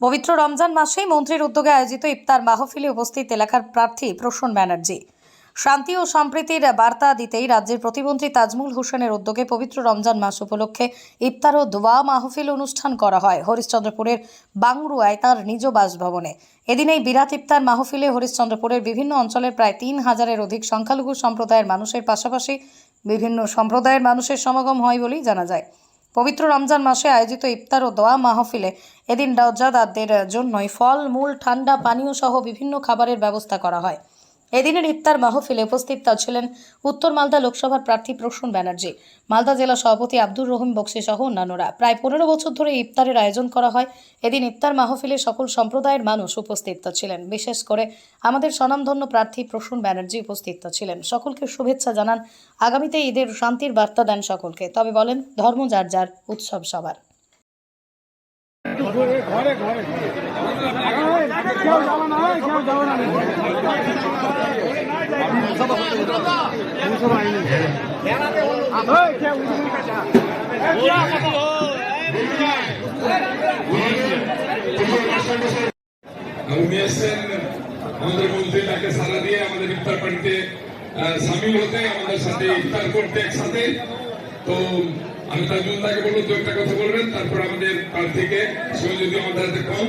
পবিত্র রমজান মাসেই মন্ত্রীর উদ্যোগে আয়োজিত ইফতার মাহফিলে উপস্থিত এলাকার প্রার্থী প্রসূন ব্যানার্জি। শান্তি ও সম্প্রীতির বার্তা দিতেই রাজ্যের প্রতিমন্ত্রী তাজমুল হোসেনের উদ্যোগে পবিত্র রমজান মাস উপলক্ষে ইফতার ও দোয়া মাহফিল অনুষ্ঠান করা হয় হরিশ্চন্দ্রপুরের বাংরুয়ায় তার নিজ বাসভবনে। এদিন এই বিরাট ইফতার মাহফিলে হরিশ্চন্দ্রপুরের বিভিন্ন অঞ্চলের প্রায় তিন হাজারের অধিক সংখ্যালঘু সম্প্রদায়ের মানুষের পাশাপাশি বিভিন্ন সম্প্রদায়ের মানুষের সমাগম হয় বলেই জানা যায়। পবিত্র রমজান মাসে আয়োজিত ইফতার ও দোয়া মাহফিলে এদিন রোজাদারদের জন্যই ফল, মূল, ঠান্ডা, পানীয় সহ বিভিন্ন খাবারের ব্যবস্থা করা হয়। এদিনের ইফতার মাহফিলে উপস্থিত ছিলেন উত্তর মালদা লোকসভার প্রার্থী প্রসূন ব্যানার্জি। মালদা জেলা সভাপতি আব্দুর রহিম বক্সি সহ অন্যান্যরা। প্রায় পনেরো বছর ধরে ইফতারের আয়োজন করা হয়। এদিন ইফতার মাহফিলে সকল সম্প্রদায়ের মানুষ উপস্থিত ছিলেন। বিশেষ করে আমাদের স্বনামধন্য প্রার্থী প্রসূন ব্যানার্জি উপস্থিত ছিলেন। সকলকে শুভেচ্ছা জানান। আগামীতে ঈদের শান্তির বার্তা দেন সকলকে। তবে বলেন, ধর্ম যার যার, উৎসব সবার। ঘরে ঘরে কেউ আমাদের মন্ত্রী তাকে সারা দিয়ে আমাদের ইফতার পার্টিতে সামিল হতে, আমাদের সাথে ইফতার করতে একসাথে। তো আমি তাজুল তাকে বলব দু একটা কথা বলবেন? তারপর আমাদের প্রার্থীকে, সেও যদি আমাদের হাতে কম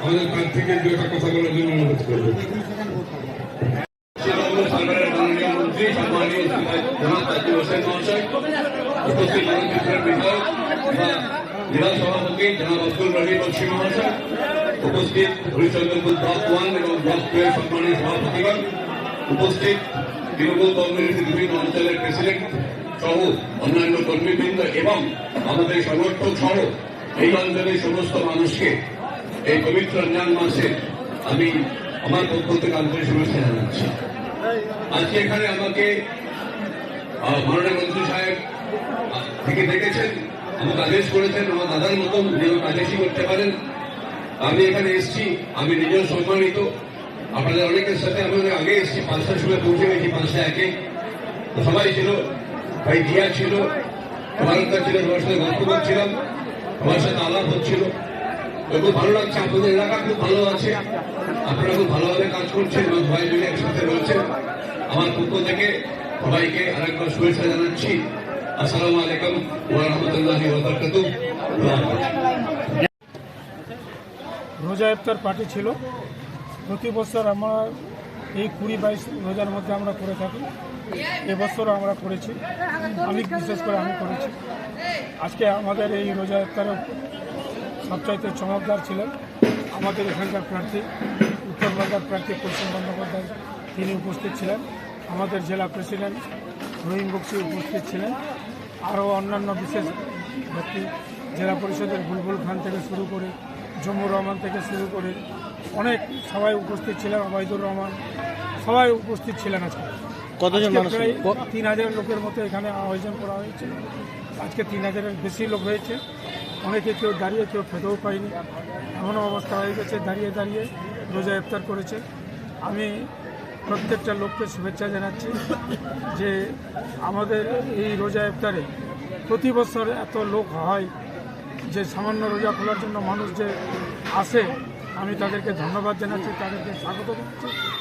আমাদের প্রার্থীকে দু একটা কথা বলার জন্য অনুরোধ করব। উপস্থিত উপস্থিত তৃণমূল কংগ্রেসের বিভিন্ন অঞ্চলের প্রেসিডেন্ট সহ অন্যান্য কর্মীবৃন্দ এবং আমাদের সমর্থক সহ এই অঞ্চলের সমস্ত মানুষকে এই পবিত্র রমজান মাসে আমি আমার পক্ষ থেকে আন্তরিক শুভেচ্ছা জানাচ্ছি। আজকে এখানে আমাকে মাননীয় মন্ত্রী সাহেব থেকে দেখেছেন, আমাকে আদেশ করেছেন, আমার দাদার মতন উনি আমাকে আদেশই করতে পারেন। আমি এখানে এসেছি, আমি নিজেও সম্মানিত। আপনাদের অনেকের সাথে, আমি অনেক আগে এসেছি, পাঁচটার সময় পৌঁছে গেছি, পাঁচটা একে। সবাই ছিল, ভাই জিয়া ছিল ভারতটা ছিল সবার সাথে গল্প করছিলাম সবার সাথে আলাপ হচ্ছিল। খুব ভালো লাগছে, আপনাদের এলাকা খুব ভালো আছে। আপনারা খুব ভালোভাবে কাজ করছেন এবং সবাই মিলে একসাথে রয়েছেন। আমার পক্ষ থেকে সবাইকে আরেকবার শুভেচ্ছা জানাচ্ছি। আসসালামু আলাইকুম রোজা ইফতার পার্টি ছিল। প্রতি বছর আমরা এই কুড়ি বাইশ রোজার মধ্যে আমরা করে থাকি। এবছরও আমরা করেছি। আমি বিশেষ করে আমি করেছি। আজকে আমাদের এই রোজা ইফতারে সবচাইতে চমকদার ছিলেন। আমাদের এখানকার প্রার্থী উত্তরবঙ্গের প্রার্থী প্রসন্ন বন্দ্যোপাধ্যায় তিনি উপস্থিত ছিলেন। আমাদের জেলা প্রেসিডেন্ট রহিম বক্সি উপস্থিত ছিলেন। আরও অন্যান্য বিশেষ ব্যক্তি জেলা পরিষদের বুলবুল খান থেকে শুরু করে জম্মু রহমান থেকে শুরু করে অনেক সবাই উপস্থিত ছিলেন ওবায়দুর রহমান সবাই উপস্থিত ছিলেন আজকে। কতজন মানুষ? তিন হাজার লোকের মতো এখানে আয়োজন করা হয়েছে আজকে তিন হাজারের বেশি লোক হয়েছে। অনেকে কেউ দাঁড়িয়ে, কেউ খেতেও পায়নি। এমনও অবস্থা হয়ে গেছে, দাঁড়িয়ে দাঁড়িয়ে রোজা ইফতার করেছে। আমি প্রত্যেকটা লোককে শুভেচ্ছা জানাচ্ছি যে আমাদের এই রোজা ইফতারে প্রতি বছর এত লোক হয় যে সামান্য রোজা খোলার জন্য মানুষ যে আসে, আমি তাদেরকে ধন্যবাদ জানাচ্ছি, তাদেরকে স্বাগত জানাচ্ছি।